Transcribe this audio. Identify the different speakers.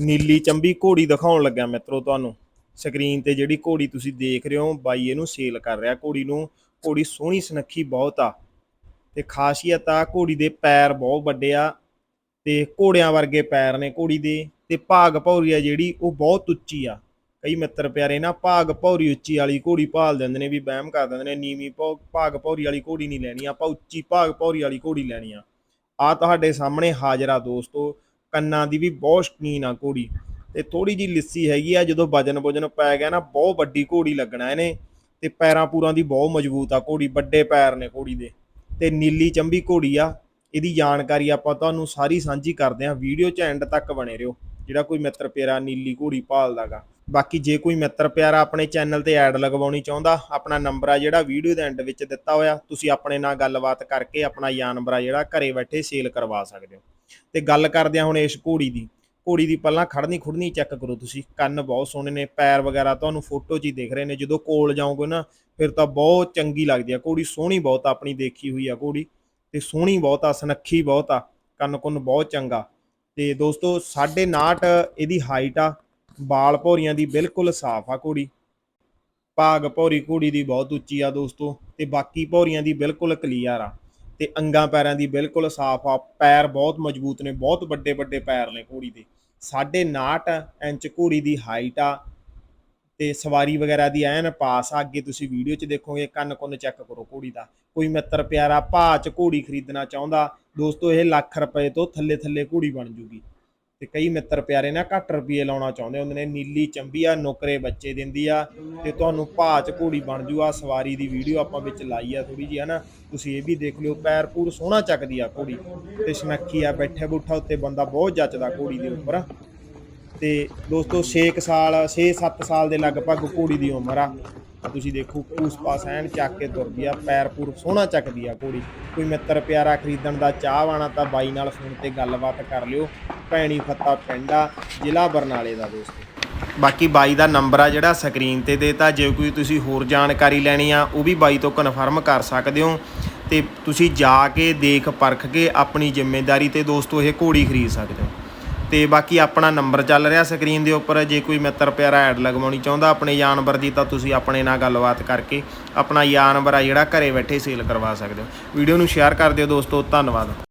Speaker 1: ਨੀਲੀ ਚੰਬੀ ਘੋੜੀ ਦਿਖਾਉਣ ਲੱਗਿਆ ਮਿੱਤਰੋ ਤੁਹਾਨੂੰ। ਸਕਰੀਨ ਤੇ ਜਿਹੜੀ ਘੋੜੀ ਤੁਸੀਂ ਦੇਖ ਰਹੇ ਹੋ, ਬਾਈ ਇਹਨੂੰ ਸੇਲ ਕਰ ਰਿਹਾ। ਘੋੜੀ ਨੂੰ, ਘੋੜੀ ਸੋਹਣੀ ਸੁਨੱਖੀ ਬਹੁਤ ਆ। ਤੇ ਖਾਸੀਅਤ ਆ, ਘੋੜੀ ਦੇ ਪੈਰ ਬਹੁਤ ਵੱਡੇ ਆ। ਤੇ ਘੋੜਿਆਂ ਵਰਗੇ ਪੈਰ ਨੇ ਘੋੜੀ ਦੇ। ਤੇ ਭਾਗ ਭੌਰੀ ਆ ਜਿਹੜੀ, ਉਹ ਬਹੁਤ ਉੱਚੀ ਆ। ਕਈ ਮਿੱਤਰ ਪਿਆਰੇ ਨਾ, ਭਾਗ ਭੌਰੀ ਉੱਚੀ ਵਾਲੀ ਘੋੜੀ ਭਾਲ ਦਿੰਦੇ ਨੇ ਵੀ ਵਹਿਮ ਕਰ ਦਿੰਦੇ ਨੇ, ਨੀਵੀਂ ਭੌ- ਭਾਗ ਭੌਰੀ ਵਾਲੀ ਘੋੜੀ ਨਹੀਂ ਲੈਣੀ। ਆਪਾਂ ਉੱਚੀ ਭਾਗ ਭੌਰੀ ਵਾਲੀ ਘੋੜੀ ਲੈਣੀ ਆ। ਆ ਤੁਹਾਡੇ ਸਾਹਮਣੇ ਹਾਜ਼ਰਾ ਦੋਸਤੋ ਕੰਨਾਂ ਦੀ ਵੀ ਬਹੁਤ ਸ਼ਕੀਨ ਆ ਘੋੜੀ। ਤੇ ਥੋੜੀ ਜੀ ਲਿੱਸੀ ਹੈਗੀ ਆ, ਜਦੋਂ ਵਜਨ ਵਜਨ ਪੈ ਗਿਆ ਨਾ, ਬਹੁਤ ਵੱਡੀ ਘੋੜੀ ਲੱਗਣਾ ਇਹਨੇ। ਤੇ ਪੈਰਾਂ ਪੂਰਾਂ ਦੀ ਬਹੁਤ ਮਜ਼ਬੂਤ ਆ ਘੋੜੀ, ਵੱਡੇ ਪੈਰ ਨੇ ਘੋੜੀ ਦੇ। ਤੇ ਨੀਲੀ ਚੰਬੀ ਘੋੜੀ ਆ, ਇਹਦੀ ਜਾਣਕਾਰੀ ਆਪਾਂ ਤੁਹਾਨੂੰ ਸਾਰੀ ਸਾਂਝੀ ਕਰਦੇ ਹਾਂ। ਵੀਡੀਓ 'ਚ ਐਂਡ ਤੱਕ ਬਣੇ ਰਹੋ, ਜਿਹੜਾ ਕੋਈ ਮਿੱਤਰ ਪਿਆਰਾ ਨੀਲੀ ਘੋੜੀ ਭਾਲਦਾਗਾ ਬਾਕੀ ਜੇ ਕੋਈ ਮਿੱਤਰ ਪਿਆਰਾ ਆਪਣੇ ਚੈਨਲ ਤੇ ਐਡ ਲਗਵਾਉਣੀ ਚਾਹੁੰਦਾ, ਆਪਣਾ ਨੰਬਰ ਆ ਜਿਹੜਾ ਵੀਡੀਓ ਦੇ ਐਂਡ ਵਿੱਚ ਦਿੱਤਾ ਹੋਇਆ, ਤੁਸੀਂ ਆਪਣੇ ਨਾਲ ਗੱਲਬਾਤ ਕਰਕੇ ਆਪਣਾ ਜਾਨਵਰ ਆ ਜਿਹੜਾ ਘਰੇ ਬੈਠੇ ਸੇਲ ਕਰਵਾ ਸਕਦੇ ਹੋ। ਤੇ ਗੱਲ ਕਰਦੇ ਹਾਂ ਹੁਣ ਇਸ ਘੋੜੀ ਦੀ। ਘੋੜੀ ਦੀ ਪਹਿਲਾਂ ਖੜਨੀ ਖੁੜਨੀ ਚੈੱਕ ਕਰੋ ਤੁਸੀਂ। ਕੰਨ ਬਹੁਤ ਸੋਹਣੇ ਨੇ, ਪੈਰ ਵਗੈਰਾ ਤੁਹਾਨੂੰ ਫੋਟੋ 'ਚ ਹੀ ਦਿਖ ਰਹੇ ਨੇ। ਜਦੋਂ ਕੋਲ ਜਾਓਗੇ ਨਾ, ਫਿਰ ਤਾਂ ਬਹੁਤ ਚੰਗੀ ਲੱਗਦੀ ਆ। ਘੋੜੀ ਸੋਹਣੀ ਬਹੁਤ ਆ, ਆਪਣੀ ਦੇਖੀ ਹੋਈ ਆ ਘੋੜੀ। ਤੇ ਸੋਹਣੀ ਬਹੁਤ ਆ, ਸੁਨੱਖੀ ਬਹੁਤ ਆ, ਕੰਨ ਕੁੰਨ ਬਹੁਤ ਚੰਗਾ। ਤੇ ਦੋਸਤੋ 9.5 ਇਹਦੀ ਹਾਈਟ ਆ ਬਾਲ ਭੌਰੀਆਂ ਦੀ ਬਿਲਕੁਲ ਸਾਫ਼ ਆ ਘੋੜੀ। ਭਾਗ ਭੌਰੀ ਘੋੜੀ ਦੀ ਬਹੁਤ ਉੱਚੀ ਆ ਦੋਸਤੋ, ਤੇ ਬਾਕੀ ਭੌਰੀਆਂ ਦੀ ਬਿਲਕੁਲ ਕਲੀਅਰ ਆ। ਤੇ ਅੰਗਾਂ ਪੈਰਾਂ ਦੀ ਬਿਲਕੁਲ ਸਾਫ਼ ਆ, ਪੈਰ ਬਹੁਤ ਮਜ਼ਬੂਤ ਨੇ, ਬਹੁਤ ਵੱਡੇ ਵੱਡੇ ਪੈਰ ਨੇ ਘੋੜੀ ਦੇ। 9.5 ਇੰਚ ਘੋੜੀ ਦੀ ਹਾਈਟ ਆ ਤੇ ਸਵਾਰੀ ਵਗੈਰਾ ਦੀ ਐਨ ਪਾਸ ਆ, ਅੱਗੇ ਤੁਸੀਂ ਵੀਡੀਓ 'ਚ ਦੇਖੋਗੇ, ਕੰਨ ਕੁੰਨ ਚੈੱਕ ਕਰੋ ਘੋੜੀ ਦਾ। ਕੋਈ ਮਿੱਤਰ ਪਿਆਰਾ ਭਾਅ 'ਚ ਘੋੜੀ ਖਰੀਦਣਾ ਚਾਹੁੰਦਾ, ਦੋਸਤੋ ਇਹ ਲੱਖ ਰੁਪਏ ਤੋਂ ਥੱਲੇ ਥੱਲੇ ਘੋੜੀ ਬਣ ਜੂਗੀ। ਤੇ ਕਈ ਮਿੱਤਰ ਪਿਆਰੇ ਨਾ ਘੱਟ ਰੁਪਏ ਲਾਉਣਾ ਚਾਹੁੰਦੇ ਹੁੰਦੇ ਨੇ ਨੀਲੀ ਚੰਬੀ ਆ, ਨੌਕਰੇ ਬੱਚੇ ਦਿੰਦੀ ਆ ਤੇ ਤੁਹਾਨੂੰ ਭਾਅ 'ਚ ਘੋੜੀ ਬਣ ਜੂ ਆ ਸਵਾਰੀ ਦੀ ਵੀਡੀਓ ਆਪਾਂ ਵਿੱਚ ਲਾਈ ਆ ਥੋੜੀ ਜਿਹੀ, ਹਨਾ? ਤੁਸੀਂ ਇਹ ਵੀ ਦੇਖ ਲਿਓ, ਪੈਰ ਪੂਰ ਸੋਹਣਾ ਚੱਕਦੀ ਆ ਘੋੜੀ ਤੇ ਸੁਨੱਖੀ ਆ, ਬੈਠੇ ਬੁੱਠਾ ਉੱਤੇ ਬੰਦਾ ਬਹੁਤ ਜੱਚਦਾ ਘੋੜੀ ਦੇ ਉੱਪਰ। ਤੇ ਦੋਸਤੋ 6 ਸਾਲ 6-7 ਸਾਲ ਦੇ ਲਗਭਗ ਘੋੜੀ ਦੀ ਉਮਰ ਆ। ਤੁਸੀਂ ਦੇਖੋ ਪੂਸ ਪਾਸ ਐਨ ਚੱਕ ਕੇ ਤੁਰਦੀ ਆ, ਪੈਰ ਪੂਰ ਸੋਹਣਾ ਚੱਕਦੀ ਆ ਘੋੜੀ। ਕੋਈ ਮਿੱਤਰ ਪਿਆਰਾ ਖਰੀਦਣ ਦਾ ਚਾਹਵਾਨਾ ਤਾਂ ਬਾਈ ਨਾਲ ਫੋਨ ਤੇ ਗੱਲਬਾਤ ਕਰ ਲਿਓ। ਭੈਣੀ ਫੱਤਾ ਪਿੰਡ ਆ, ਜ਼ਿਲ੍ਹਾ ਬਰਨਾਲੇ ਦਾ ਦੋਸਤੋ। ਬਾਕੀ ਬਾਈ ਦਾ ਨੰਬਰ ਆ ਜਿਹੜਾ ਸਕਰੀਨ ਤੇ ਦੇਤਾ, ਜੇ ਕੋਈ ਤੁਸੀਂ ਹੋਰ ਜਾਣਕਾਰੀ ਲੈਣੀ ਆ, ਉਹ ਵੀ ਬਾਈ ਤੋਂ ਕਨਫਰਮ ਕਰ ਸਕਦੇ ਹੋ। ਤੇ ਤੁਸੀਂ ਜਾ ਕੇ ਦੇਖ ਪਰਖ ਕੇ ਆਪਣੀ ਜ਼ਿੰਮੇਵਾਰੀ ਤੇ ਦੋਸਤੋ ਇਹ ਘੋੜੀ ਖਰੀਦ ਸਕਦੇ ਹੋ। ਤੇ ਬਾਕੀ ਆਪਣਾ ਨੰਬਰ ਚੱਲ ਰਿਹਾ ਸਕਰੀਨ ਦੇ ਉੱਪਰ, ਜੇ ਕੋਈ ਮਿੱਤਰ ਪਿਆਰਾ ਐਡ ਲਗਵਾਉਣੀ ਚਾਹੁੰਦਾ, ਆਪਣੇ ਜਾਨਵਰ ਦੀ ਤਾਂ ਤੁਸੀਂ ਆਪਣੇ ਨਾਲ ਗੱਲਬਾਤ ਕਰਕੇ ਆਪਣਾ ਜਾਨਵਰ ਆ ਜਿਹੜਾ ਘਰੇ ਬੈਠੇ ਸੇਲ ਕਰਵਾ ਸਕਦੇ ਹੋ। ਵੀਡੀਓ ਨੂੰ ਸ਼ੇਅਰ ਕਰ ਦਿਓ ਦੋਸਤੋ, ਧੰਨਵਾਦ।